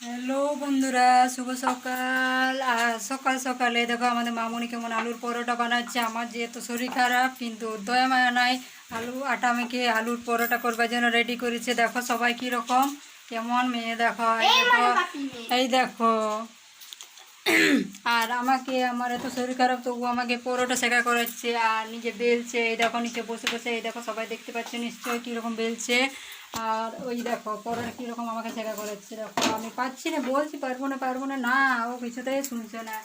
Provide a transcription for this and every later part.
Hello বন্ধুরা শুভ সকাল। আর সকাল সকালে দেখো আমাদের মামুনি কেমন আলুর পরোটা বানাচ্ছে। আমার যেহেতু শরীর খারাপ কিন্তু দয়া মায়া নাই। আলু আটা মেখে আলুর পরোটা করবার জন্য রেডি করেছে। দেখো সবাই কীরকম কেমন মেয়ে দেখো? দেখো এই দেখো। আর আমাকে আমার এত শরীর খারাপ তবু আমাকে পরোটা শেখা করাচ্ছে। আর নিজে বেলছে এই দেখো নিচে বসে বসে এই দেখো সবাই দেখতে পাচ্ছে নিশ্চয়ই কীরকম বেলছে। আর ওই দেখো পরোটা কীরকম আমাকে শেখা করাচ্ছে দেখো আমি পাচ্ছি না বলছি পারব না পারব না না ও কিছুতেই শুনছে না।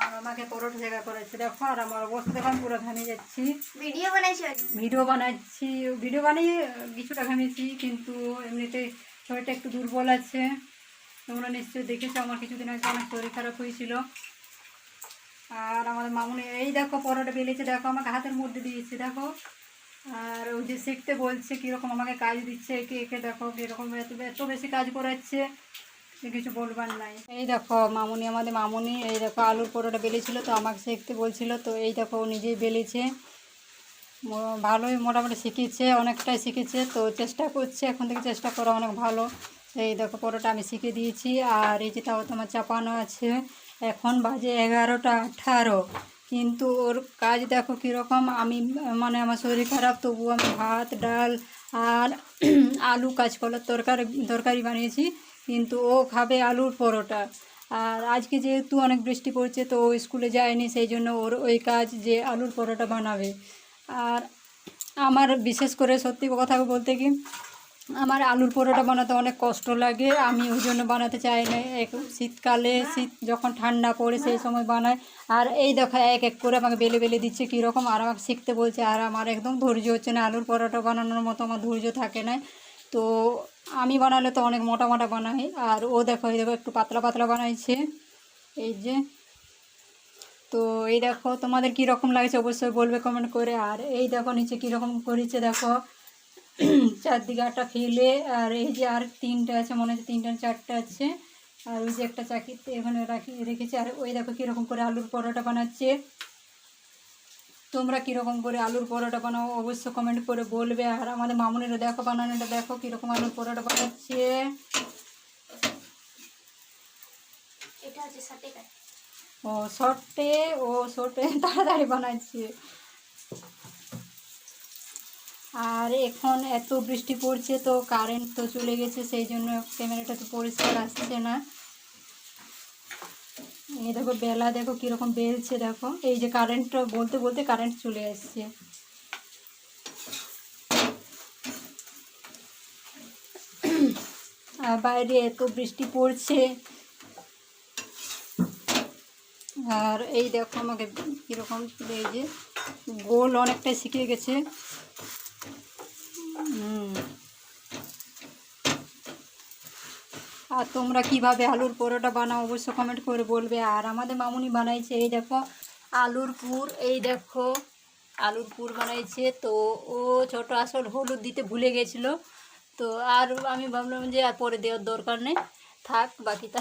আর আমাকে পরোটা শেখা করাচ্ছে দেখো আর আমার অবস্থা দেখো আমি পুরো ঘামে যাচ্ছি। ভিডিও বানাইছি ভিডিও বানাচ্ছি ভিডিও বানিয়ে কিছুটা ঘামিয়েছি কিন্তু এমনিতে শরীরটা একটু দুর্বল আছে। তোমরা নিশ্চয়ই দেখেছ আমার কিছুদিন আগে অনেক শরীর খারাপ হয়েছিল। আর আমাদের মামুনি এই দেখো পরোটা বেলেছে দেখো আমাকে হাতের মধ্যে দিয়েছে দেখো। আর ওই যে শিখতে বলছে কীরকম আমাকে কাজ দিচ্ছে একে একে দেখো কীরকম এত এত বেশি কাজ করাচ্ছে কিছু বলবার নাই। এই দেখো মামুনি, আমাদের মামুনি, এই দেখো আলুর পরোটা বেলেছিল তো আমাকে শিখতে বলছিল তো এই দেখো ও নিজেই বেলেছে। ভালোই মোটামুটি শিখেছে, অনেকটাই শিখেছে তো চেষ্টা করছে, এখন থেকে চেষ্টা করা অনেক ভালো। এই দেখো পরোটা আমি শিখে দিয়েছি আর এই যে তাও তোমার চাপানো আছে, এখন বাজে এগারোটা আঠারো। কিন্তু ওর কাজ দেখো কীরকম, আমি মানে আমার শরীর খারাপ তবু আমি ভাত, ডাল আর আলু কাঁচকলার তরকারি তরকারি বানিয়েছি, কিন্তু ও খাবে আলুর পরোটা। আর আজকে যেহেতু অনেক বৃষ্টি পড়ছে, তো ও স্কুলে যায়নি, সেই জন্য ওর ওই কাজ যে আলুর পরোটা বানাবে। আর আমার বিশেষ করে সত্যি কথা বলতে কি আমার আলুর পরোটা বানাতে অনেক কষ্ট লাগে। আমি ওই জন্য বানাতে চাই না। এক শীতকালে শীত যখন ঠান্ডা পড়ে সেই সময় বানাই। আর এই দেখো, এক এক করে আমাকে বেলে বেলে দিচ্ছে কীরকম। আর আমাকে শিখতে বলছে, আর আমার একদম ধৈর্য হচ্ছে না আলুর পরোটা বানানোর মতো, আমার ধৈর্য থাকে না। তো আমি বানালে তো অনেক মোটা মোটা বানাই। আর ও দেখো, এই দেখো, একটু পাতলা পাতলা বানাইছে। এই যে, তো এই দেখো, তোমাদের কী রকম লাগছে অবশ্যই বলবে কমেন্ট করে। আর এই দেখো, নিচে কীরকম করেছে দেখো। চারদিকে একটা ফেলে আর এই যে আর তিনটে আছে মনে হচ্ছে তিনটে না চারটে আছে। আর ওই যে একটা চাকিতে এখানে রাখি রেখেছে। আর ওই দেখো কীরকম করে আলুর পরোটা বানাচ্ছে। তোমরা কীরকম করে আলুর পরোটা বানাও অবশ্য কমেন্ট করে বলবে। আর আমাদের মামুনিরা দেখো বানানোটা দেখো কীরকম আলুর পরোটা বানাচ্ছে। ও শর্টে ও শর্টে তাড়াতাড়ি বানাচ্ছে। আর এখন এত বৃষ্টি পড়ছে তো কারেন্ট তো চলে গেছে, সেই জন্য ক্যামেরাটা তো পরিষ্কার আসছে না। এই দেখো বেলা, দেখো কীরকম বেলছে, দেখো। এই যে কারেন্টটা বলতে বলতে কারেন্ট চলে আসছে। আর বাইরে এত বৃষ্টি পড়ছে। আর এই দেখো আমাকে কীরকম এই যে গোল অনেকটাই শিখে গেছে। আর তোমরা কীভাবে আলুর পরোটা বানাও অবশ্যই কমেন্ট করে বলবে। আর আমাদের মামুনি বানাইছে, এই দেখো, আলুর পুর, এই দেখো, আলুর পুর বানাইছে। তো ও ছোট আসল হলুদ দিতে ভুলে গেছিল। তো আর আমি ভাবলাম যে আর পরে দেওয়ার দরকার নেই। থাক বাকিটা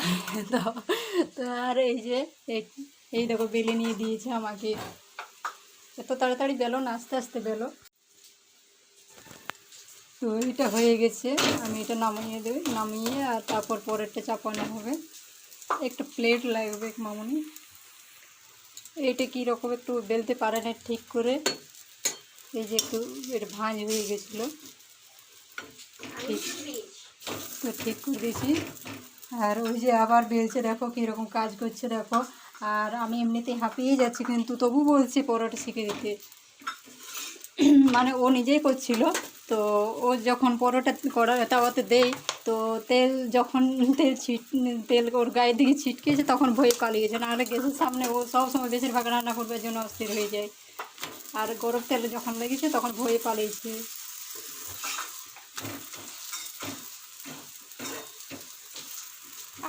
দাও তো আর এই যে, এই- এই দেখো, বেলে নিয়ে দিয়েছে আমাকে। এত তাড়াতাড়ি বেলো না, আস্তে আস্তে বেলো। তো এটা হয়ে গেছে। আমি এটা নামিয়ে দেবে, নামিয়ে আর তারপর পরেরটা চাপানো হবে। একটা প্লেট লাগবে মামুনি। এইটা কীরকম একটু বেলতে পারে না ঠিক করে? এই যে একটু এটা ভাঁজ হয়ে গেছিল। ফ্রিজ তো ঠিক করে দিয়েছি আর ওই যে আবার বেলছে, দেখো কীরকম কাজ করছে, দেখো। আর আমি এমনিতেই হাঁপিয়ে যাচ্ছি, কিন্তু তবু বলছি পরোটা শিখে দিতে। মানে ও নিজেই করছিল। তো ও যখন পরোটা করা তাওয়াতে দেয়, তো তেল যখন তেল ছিট, তেল ওর গায়ের দিকে ছিটকেছে তখন ভয়ে পালিয়ে পালিয়েছে নাহলে গ্যাসের সামনে ও সবসময় বেশিরভাগ রান্না করবার জন্য অস্থির হয়ে যায়। আর গরম তেলে যখন লেগেছে তখন ভয়ে পালিয়েছে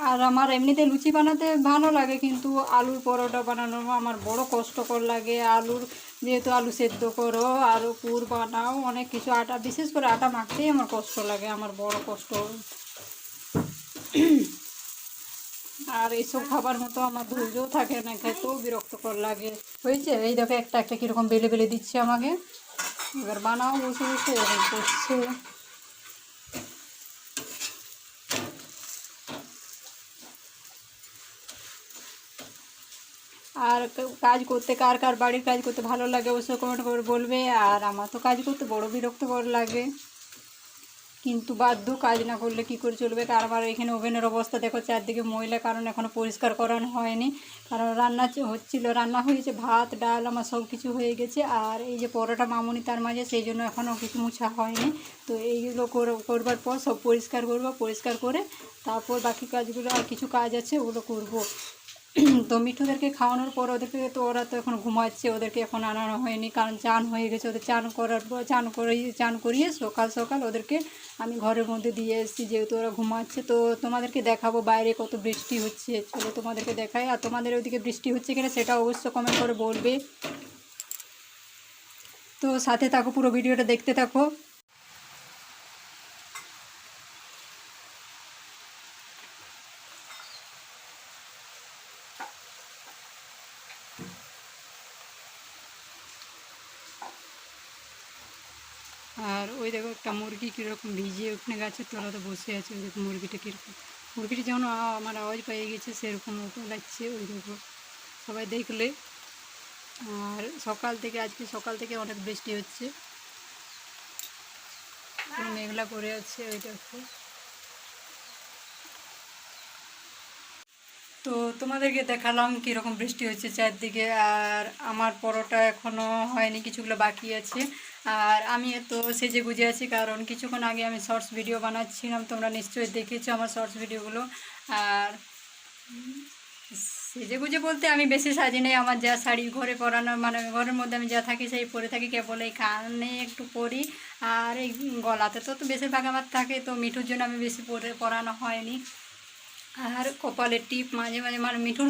আর আমার এমনিতে লুচি বানাতে ভালো লাগে, কিন্তু আলুর পরোটা বানানো আমার বড় কষ্টকর লাগে। আলুর যেহেতু আলু সেদ্ধ করো আরও পুর বানাও, অনেক কিছু আটা, বিশেষ করে আটা মাখতেই আমার কষ্ট লাগে, আমার বড় কষ্ট। আর এইসব খাবার মতো আমার ধৈর্যও থাকে না, খেতেও বিরক্তকর লাগে। হয়েছে? এই দেখো একটা একটা কীরকম বেলে বেলে দিচ্ছে আমাকে। এবার বানাও, বসে বসে, এরকম করছে। আর কাজ করতে কার কার বাড়ির কাজ করতে ভালো লাগে অবশ্যই কমেন্ট করে বলবে। আর আমার তো কাজ করতে বড় বিরক্ত করে লাগে। কিন্তু বাধ্য কাজ না করলে কি করে চলবে? কারণ আমার এখানে ওভেনের অবস্থা দেখো, চারদিকে ময়লা কারণ এখনও পরিষ্কার করানো হয়নি। কারণ রান্না হচ্ছিল, রান্না হয়েছে, ভাত, ডাল, আমার সব কিছু হয়ে গেছে। আর এই যে পরোটা মামুনি তার মাঝে, সেই জন্য এখনও কিছু মুছা হয়নি। তো এইগুলো কর- করবার পর সব পরিষ্কার করব, পরিষ্কার করে তারপর বাকি কাজগুলো আর কিছু কাজ আছে, ওগুলো করব। তো মিঠুদেরকে খাওয়ানোর পর ওদেরকে তো ওরা তো এখন ঘুমাচ্ছে, ওদেরকে এখন আনানো হয়নি, কারণ চান হয়ে গেছে। ওদের চান করার পর, চান করিয়ে চান করিয়ে সকাল সকাল ওদেরকে আমি ঘরের মধ্যে দিয়ে এসেছি। যেহেতু ওরা ঘুমাচ্ছে, তো তোমাদেরকে দেখাবো বাইরে কত বৃষ্টি হচ্ছে। চলো তোমাদেরকে দেখাই। আর তোমাদের ওইদিকে বৃষ্টি হচ্ছে কিনা সেটা অবশ্য কমেন্ট করে বলবে। তো সাথে থাকো, পুরো ভিডিওটা দেখতে থাকো আর ওই দেখো একটা মুরগি কীরকম ভিজিয়ে ওখানে গাছের তলাতে বসে আছে ওই দেখো মুরগিটা কীরকম। মুরগিটা যেমন আমার আওয়াজ পেয়ে গেছে, সেরকম লাগছে, ওই দেখো সবাই দেখলে। আর সকাল থেকে, আজকে সকাল থেকে অনেক বৃষ্টি হচ্ছে। মেঘলা করে আছে ওই দেখো। তো তোমাদেরকে দেখালাম কীরকম বৃষ্টি হচ্ছে চারদিকে, আর আমার পরোটা এখনও হয়নি, কিছুগুলো বাকি আছে। আর আমি তো সেজে গুজে আছি কারণ কিছুক্ষণ আগে আমি শর্টস ভিডিও বানাচ্ছিলাম, তোমরা নিশ্চয়ই দেখেছ আমার শর্টস ভিডিওগুলো আর সেজে গুজে বলতে আমি বেশি সাজি নেই, আমার যা শাড়ি ঘরে পরানো মানে ঘরের মধ্যে আমি যা থাকি সেই পরে থাকি, কেবল এই কানে একটু পরি। আর এই গলাতে তো তো বেশিরভাগ আমার থাকে, তো মিঠুর জন্য আমি বেশি পরে, পরানো হয়নি। আর কপালে টিপ, মাঝে মাঝে মানে মিঠুর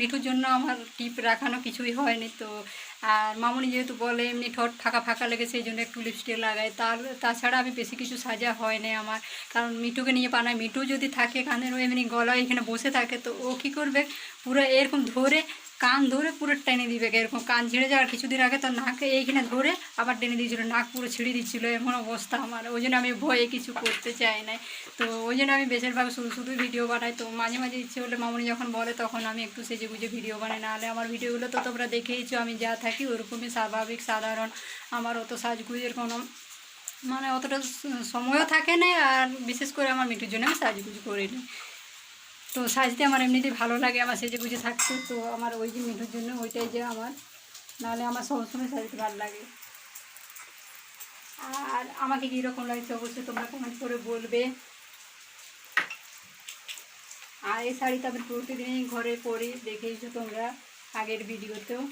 মিঠুর জন্য আমার টিপ রাখানো কিছুই হয়নি, তো আর মামুনি যেহেতু বলে এমনি ঠোঁট ফাঁকা ফাঁকা লেগেছে, এই জন্য একটু লিপস্টিক লাগাই। তার, তাছাড়া আমি বেশি কিছু সাজা হয় না আমার। কারণ মিঠুকে নিয়ে পানায় মিঠু যদি থাকে, কানের এমনি গলায় এখানে বসে থাকে, তো ও কী করবে? পুরো এরকম ধরে কান ধরে পুরো টেনে দিবে এরকম। কান ছিঁড়ে যাওয়ার কিছুদিন আগে তো নাকে এইখানে ধরে আবার টেনে দিয়েছিল, নাক পুরো ছিঁড়ে দিচ্ছিল, এমন অবস্থা আমার। ওই জন্য আমি ভয়ে কিছু করতে চাই না তো ওই জন্য আমি বেশিরভাগ শুধু শুধু ভিডিও বানাই। তো মাঝে মাঝে ইচ্ছে হলে মামুনি যখন বলে তখন আমি একটু সেজে গুজে ভিডিও বানাই। নাহলে আমার ভিডিওগুলো তো তোমরা দেখেইছো, আমি যা থাকি ওরকমই স্বাভাবিক, সাধারণ। আমার অত সাজগুজের কোনো মানে অতটা সময়ও থাকে না আর বিশেষ করে আমার মিঠুর জন্য আমি সাজগুজ করি না তো সাজতে আমার এমনিতেই ভালো লাগে, আমার সেজে গুজে থাকতে, তো আমার ওই যে মিঠুর জন্য ওইটাই যে আমার। নাহলে আমার সবসময় সাজতে ভালো লাগে। আর আমাকে কীরকম লাগছে অবশ্যই তোমরা কমেন্ট করে বলবে। আর এই শাড়িটা আমি প্রতিদিনই ঘরে পরি, দেখেইছো তোমরা আগের ভিডিওতেও।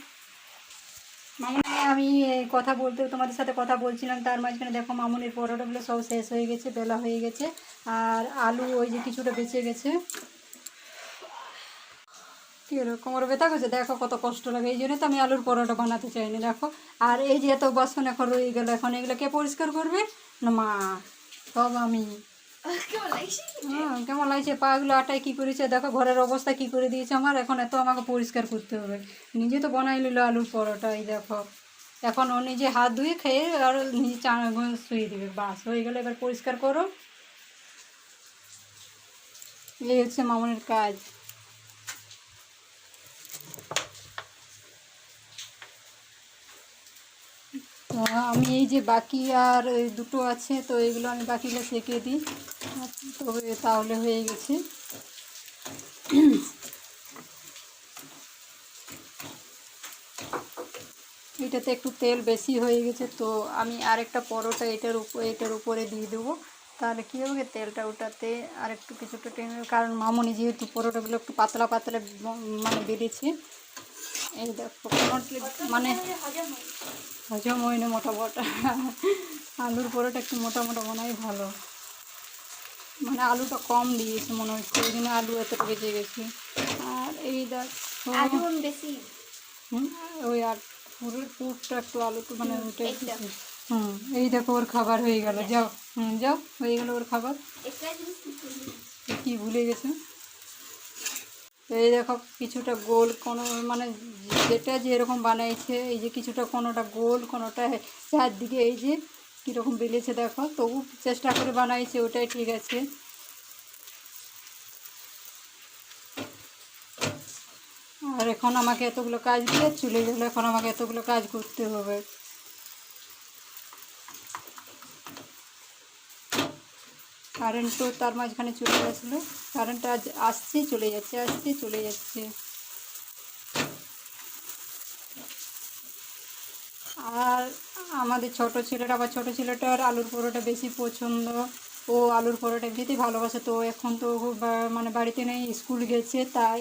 মামুনি, আমি কথা বলতে, তোমাদের সাথে কথা বলছিলাম, তার মাঝখানে দেখো মামুনির পরোটাগুলো সব শেষ হয়ে গেছে, বেলা হয়ে গেছে। আর আলু ওই যে কিছুটা বেঁচে গেছে। কী হলো কোমর ব্যথা করছে? দেখো কত কষ্ট লাগে। এই জন্য তো আমি আলুর পরোটা বানাতে চাইনি দেখো। আর এই যে এত বাসন এখন রয়ে গেলো এখন এগুলো কে পরিষ্কার করবে? না মা সব আমি। কেমন লাগছে? হ্যাঁ কেমন লাগছে? পাগুলো আটায় কী করেছে? দেখো ঘরের অবস্থা কী করে দিয়েছে আমার? এখন এত আমাকে পরিষ্কার করতে হবে। নিজে তো বানাই নিল আলুর পরোটা এই দেখো। এখন ও নিজে হাত ধুয়ে খেয়ে আর নিজে চা শুয়ে দেবে। বাস হয়ে গেলে এবার পরিষ্কার করো। এই হচ্ছে মামনের কাজ। আমি এই যে বাকি আর দুটো আছে, তো এগুলো আমি বাকিগুলো সেঁকে দিই। তবে তাহলে হয়ে গেছে। এটাতে একটু তেল বেশি হয়ে গেছে, তো আমি আরেকটা পরোটা এটার উপর এটার উপরে দিয়ে দেবো। তাহলে কী হবে, তেলটা ওটাতে আর একটু কিছুটা টেনে কারণ মামনি যেহেতু পরোটাগুলো একটু পাতলা পাতলা মানে বেড়েছে এই দেখো মানে হজম হয় না মোটা মোটা। আলুর পরোটা একটু মোটা মোটা হয় ভালো। মানে আলুটা কম দিয়েছে মনে হচ্ছে ওই জন্য আলু এতটা বেঁচে গেছে। আর এই দেখো বেশি। হুম, ওই আর পুরো পুরটা একটু আলুটা মানে ওটা হুম এই দেখো ওর খাবার হয়ে গেল। যাও হুম যাও হয়ে গেল ওর খাবার। কি ভুলে গেছে? এই দেখো কিছুটা গোল কোনো মানে যেটা যেরকম বানাইছে, এই যে কিছুটা কোনোটা গোল, কোনোটা চারদিকে এই যে কীরকম বেলেছে দেখো, তবু চেষ্টা করে বানাইছে, ওটাই ঠিক আছে। আর এখন আমাকে এতগুলো কাজ দিয়ে চলে গেলো, এখন আমাকে এতগুলো কাজ করতে হবে। কারেন্ট তো তার মাঝখানে চলে গেছিল। কারেন্ট আজ আসছে, চলে যাচ্ছে, আসছে, চলে যাচ্ছে। আর আমাদের ছোট ছেলেটা আবার ছোট ছেলেটার আলুর পরোটা বেশি পছন্দ। ও আলুর পরোটা এমনিতেই ভালোবাসে, তো এখন তো মানে বাড়িতে নেই, স্কুল গেছে তাই।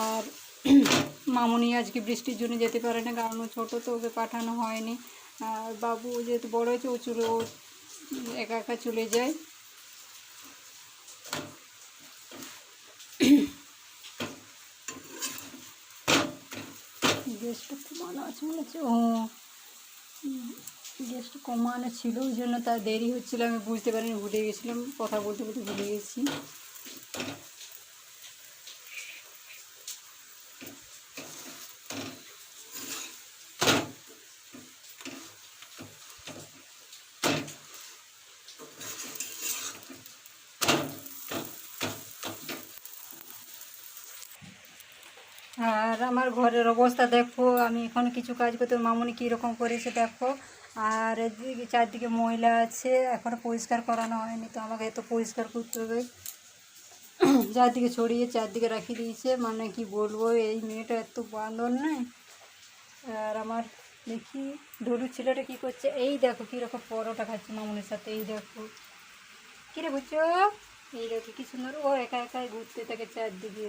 আর মামুনি আজকে বৃষ্টির জন্য যেতে পারে না, কারণ ছোটো, তো ওকে পাঠানো হয়নি। আর বাবু যেহেতু বড় হয়েছে, ও চলে ও একা একা চলে যায়। গ্যাসটা কমানো আছে মনে হচ্ছে ও গ্যাসটা কমানো ছিল, ওই জন্য তার দেরি হচ্ছিল, আমি বুঝতে পারিনি, ভুলে গেছিলাম, কথা বলতে বলতে ভুলে গেছি আর আমার ঘরের অবস্থা দেখো, আমি এখন কিছু কাজ করতে, মামুনি কীরকম করেছে দেখো। আর এদিকে চারদিকে ময়লা আছে এখনও পরিষ্কার করানো হয়নি, তো আমাকে এত পরিষ্কার করতে হবে। চারদিকে ছড়িয়ে চারদিকে রাখিয়ে দিয়েছে মানে কি বলব, এই মেয়েটা এত বান্দর নয় আর আমার দেখি ডলু ছেলেটা কী করছে, এই দেখো কীরকম পরোটা খাচ্ছে মামুনের সাথে, এই দেখো। কিরে বুঝছ? এই দেখো কি সুন্দর, ও একা একাই ঘুরতে থাকে চারদিকে।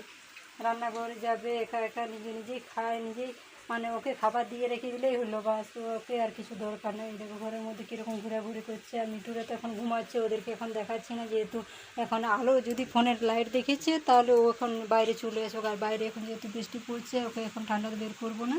রান্নাঘরে যাবে, একা একা নিজে নিজেই খায়, নিজেই মানে ওকে খাবার দিয়ে রেখে দিলেই হলো, বাস ওকে আর কিছু দরকার নেই। দেখো ঘরের মধ্যে কীরকম ঘোরাঘুরি করছে, আর মিঠুরা তো এখন ঘুমাচ্ছে, ওদেরকে এখন দেখাচ্ছি না, যেহেতু এখন আলো যদি ফোনের লাইট দেখেছে তাহলে ও এখন বাইরে চলে এসো আর বাইরে এখন যেহেতু বৃষ্টি পড়ছে, ওকে এখন ঠান্ডাতে বের করব না।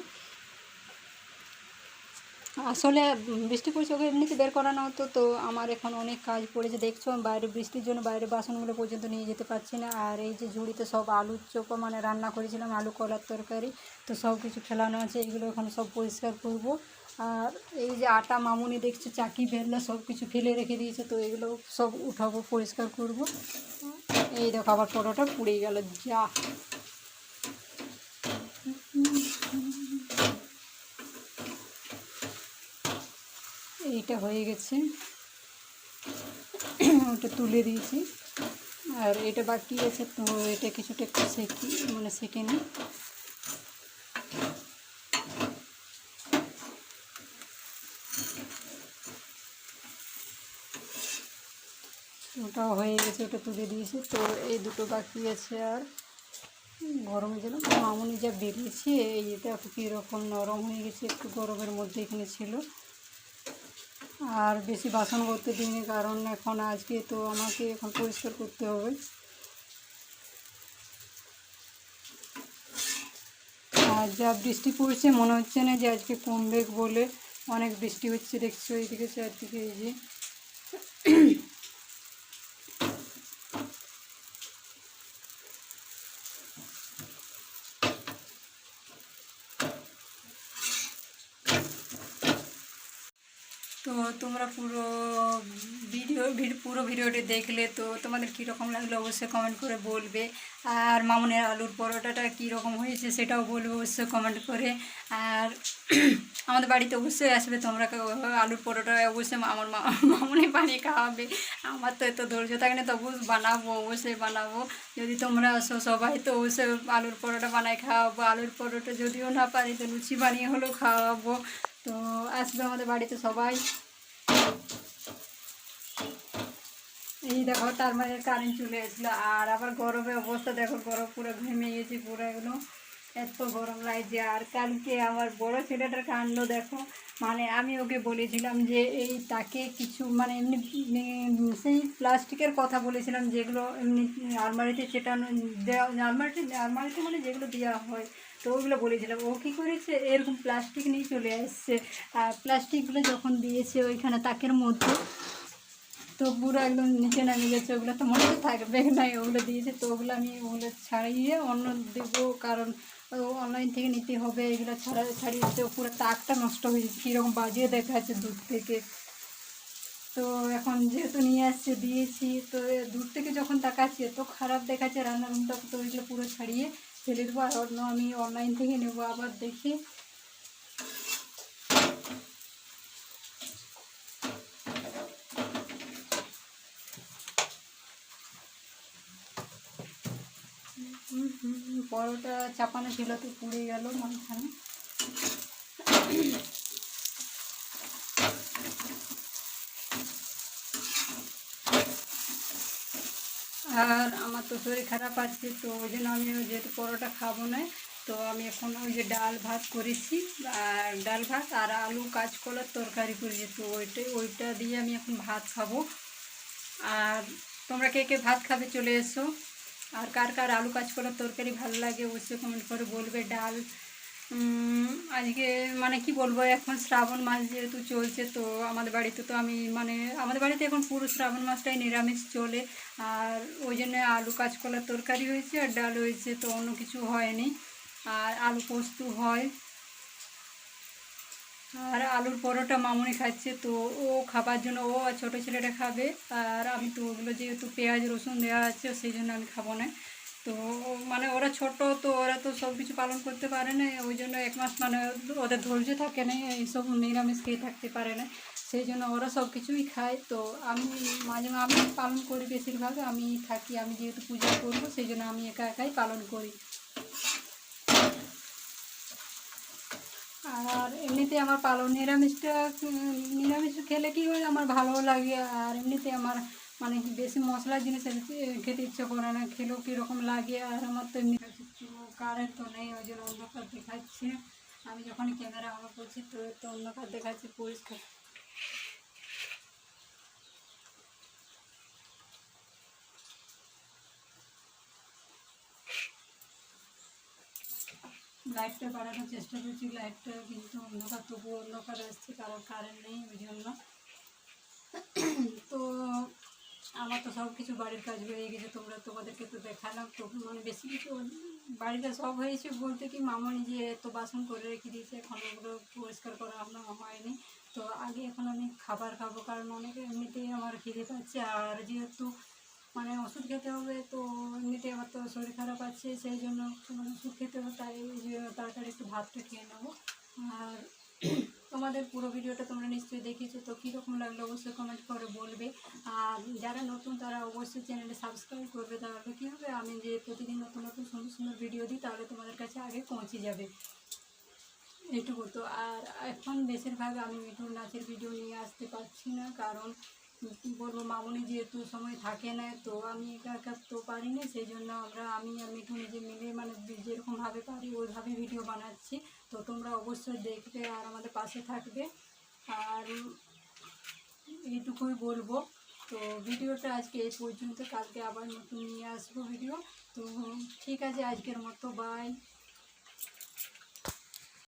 আসলে বৃষ্টি পড়ছে, ওকে এমনিতে বের করানো হতো, তো আমার এখন অনেক কাজ পড়েছে, দেখছ বাইরে বৃষ্টির জন্য বাইরে বাসনগুলো পর্যন্ত নিয়ে যেতে পারছি না, আর এই যে ঝুড়িতে সব আলুর চোপা মানে রান্না করেছিলাম, আলু কলার তরকারি, তো সব কিছু ফেলানো আছে, এগুলো এখন সব পরিষ্কার করব, আর এই যে আটা মামুনি দেখছ, চাকি, বেলনা সব কিছু ফেলে রেখে দিয়েছে, তো এগুলো সব উঠাবো, পরিষ্কার করব, এই দেখো আবার পরোটা পুড়ে গেল, যা এইটা হয়ে গেছে। ওটা তুলে দিয়েছি। আর এটা বাকি আছে, তো এটা কিছুটা একটু সেকি মানে সেকে নিই। ওটাও হয়ে গেছে, ওটা তুলে দিয়েছি। তো এই দুটো বাকি আছে আর গরমের জন্য মামুনি যা বেরিয়েছে, এই এটা কীরকম নরম হয়ে গেছে, একটু গরমের মধ্যে এখানে ছিল। আর বেশি বাসন করতে দিইনি, কারণ এখন আজকে তো আমাকে এখন পরিষ্কার করতে হবে। আর যা বৃষ্টি পড়ছে, মনে হচ্ছে না যে আজকে কমবে বলে অনেক বৃষ্টি হচ্ছে, দেখছ এইদিকে চারদিকে এই যে। তোমরা পুরো ভিডিও, ভিড- পুরো ভিডিওটি দেখলে তো তোমাদের কীরকম লাগল অবশ্যই কমেন্ট করে বলবে। আর মামুনের আলুর পরোটাটা কীরকম হয়েছে সেটাও বলবে অবশ্যই কমেন্ট করে। আর আমাদের বাড়িতে অবশ্যই আসবে, তোমরা আলুর পরোটা অবশ্যই আমার মামুনি বানিয়ে খাওয়াবে। আমার তো এত ধৈর্য থাকে না, তবু বানাবো, অবশ্যই বানাবো। যদি তোমরা আসো সবাই তো অবশ্যই আলুর পরোটা বানায় খাওয়াবো। আলুর পরোটা যদিও না পারি, তো লুচি বানিয়ে হলেও খাওয়াবো। তো আসবে আমাদের বাড়িতে সবাই। এই দেখো, তার মানে কারেন্ট চলে এসলো। আর আবার গরমের অবস্থা, দেখো, গরম পুরো ঘেমে গেছি, পুরো এগুলো এত গরম লাগছে। আর কালকে আমার বড় ছেলেটার কাণ্ড, দেখো মানে আমি ওকে বলেছিলাম যে এই তাকে কিছু মানে এমনি সেই প্লাস্টিকের কথা বলেছিলাম, যেগুলো এমনি আলমারিতে চেটানো, দেওয়া, আলমারিতে আলমারিতে মানে যেগুলো দেওয়া হয় তো ওগুলো বলেছিলাম, ও কী করেছে? এরকম প্লাস্টিক নিয়ে চলে আসছে। আর প্লাস্টিকগুলো যখন দিয়েছে ওইখানে তাকের মধ্যে, তো পুরো একদম নিচে নামে গেছে। ওগুলো তো মনে থাকবে নাই ওগুলো দিয়েছে। তো ওগুলো আমি ওগুলো ছাড়িয়ে অন্য দেবো, কারণ অনলাইন থেকে নিতে হবে। এগুলো ছাড়া ছাড়িয়ে তো পুরো তাকটা নষ্ট হয়ে যাচ্ছে কীরকম বাজিয়ে দেখা যাচ্ছে দূর থেকে। তো এখন যেহেতু নিয়ে আসছে, দিয়েছি। তো দূর থেকে যখন তাকাচ্ছি, এত খারাপ দেখাচ্ছে রান্নার তো ওইগুলো পুরো ছাড়িয়ে ফেলে দেবো আর অন্য আমি অনলাইন থেকে নেব, আবার দেখি। পরোটা চাপানো ছিল তো পুড়ে গেল মাঝখানে। আর আমার তো শরীর খারাপ আছে, তো ওই জন্য আমি যেহেতু পরোটা খাব না, তো আমি এখন ওই যে ডাল ভাত করেছি, আর ডাল ভাত আর আলু কাঁচকলার তরকারি করেছি, তো ওইটাই, ওইটা দিয়ে আমি এখন ভাত খাব। আর তোমরা কে কে ভাত খাবে চলে এসো, আর কার কার আলু কাঁচকলার তরকারি ভালো লাগে অবশ্যই কমেন্ট করে বলবে, ডাল আজকে মানে কি বলব, এখন শ্রাবণ মাস যেহেতু চলছে, তো আমাদের বাড়িতে তো আমি মানে আমাদের বাড়িতে এখন পুরো শ্রাবণ মাসটাই নিরামিষ চলে। আর ওই জন্য আলু কাঁচকলার তরকারি হয়েছে আর ডাল হয়েছে, তো অন্য কিছু হয়নি। আর আলু পোস্ত হয়। আর আলুর পরোটা মামুনি খাচ্ছে, তো ও খাবার জন্য ও আর ছোটো ছেলেটা খাবে। আর আমি তো ওগুলো যেহেতু পেঁয়াজ, রসুন দেওয়া আছে, সেই জন্য আমি খাব না। তো মানে ওরা ছোট, তো ওরা তো সব কিছু পালন করতে পারে না, ওই জন্য এক মাস মানে ওদের ধৈর্য থাকে না, এইসব নিরামিষ খেয়ে থাকতে পারে না, সেই জন্য ওরা সব কিছুই খায়। তো আমি মাঝে আমি পালন করি বেশিরভাগ, আমি থাকি, আমি যেহেতু পূজা করব, সেই জন্য আমি একা একাই পালন করি। আর এমনিতে আমার পালন নিরামিষটা নিরামিষ খেলে কি হয়? আমার ভালো লাগে, আর এমনিতে আমার মানে বেশি মশলার জিনিস খেতে ইচ্ছে করে না। খেলেও কীরকম লাগে আর আমার তো এমনি কারেন্ট তো নেই, ওই জন্য অন্ধকার দেখাচ্ছে। আমি যখন ক্যামেরা অন করছি, তো তো অন্ধকার দেখাচ্ছে, পরিষ্কার। লাইটটা বাড়ানোর চেষ্টা করছি লাইটটা কিন্তু অন্ধকার, তবুও অন্ধকার আসছে, কারণ কারেন্ট নেই, ওই জন্য। তো তো সব কিছু বাড়ির কাজ হয়ে গেছে, তোমরা তোমাদেরকে তো দেখালাম, তো মানে বেশি কিছু বাড়িতে সব হয়েছে বলতে কি মামনি যে তো বাসন করে রেখে দিয়েছে, এখন ওগুলো পরিষ্কার করা এখনও হয়নি। তো আগে এখন আমি খাবার খাব, কারণ অনেক এমনিতেই আমার খিদে পাচ্ছে, আর যেহেতু মানে ওষুধ খেতে হবে, তো এমনিতে আমার তো শরীর খারাপ আছে, সেই জন্য তোমার ওষুধ খেতে হবে, তাই তাড়াতাড়ি একটু ভাতটা খেয়ে নেব। আর তোমাদের পুরো ভিডিওটা তোমরা নিশ্চয়ই দেখেছ, তো কীরকম লাগল অবশ্যই কমেন্ট করে বলবে। আর যারা নতুন তারা অবশ্যই চ্যানেলে সাবস্ক্রাইব করবে, তাহলে কী হবে আমি যে প্রতিদিন নতুন নতুন সুন্দর সুন্দর ভিডিও দিই, তাহলে তোমাদের কাছে আগে পৌঁছে যাবে। এটুকু তো। আর এখন বেশিরভাগ আমি মিঠুর নাচের ভিডিও নিয়ে আসতে পারছি না, কারণ কী বলব, মামুনি যেহেতু সময় থাকে না, তো আমি একা একা তো পারি না, সেই জন্য আমরা, আমি আর মিঠু নিজে মিলে মানে যেরকমভাবে পারি, ওইভাবে ভিডিও বানাচ্ছি। তো তোমরা অবশ্যই দেখবে আর আমাদের পাশে থাকবে। আর এইটুকুই বলব। তো ভিডিওটা আজকে এই পর্যন্ত, কালকে আবার নতুন নিয়ে আসব ভিডিও তো ঠিক আছে, আজকের মতো বাই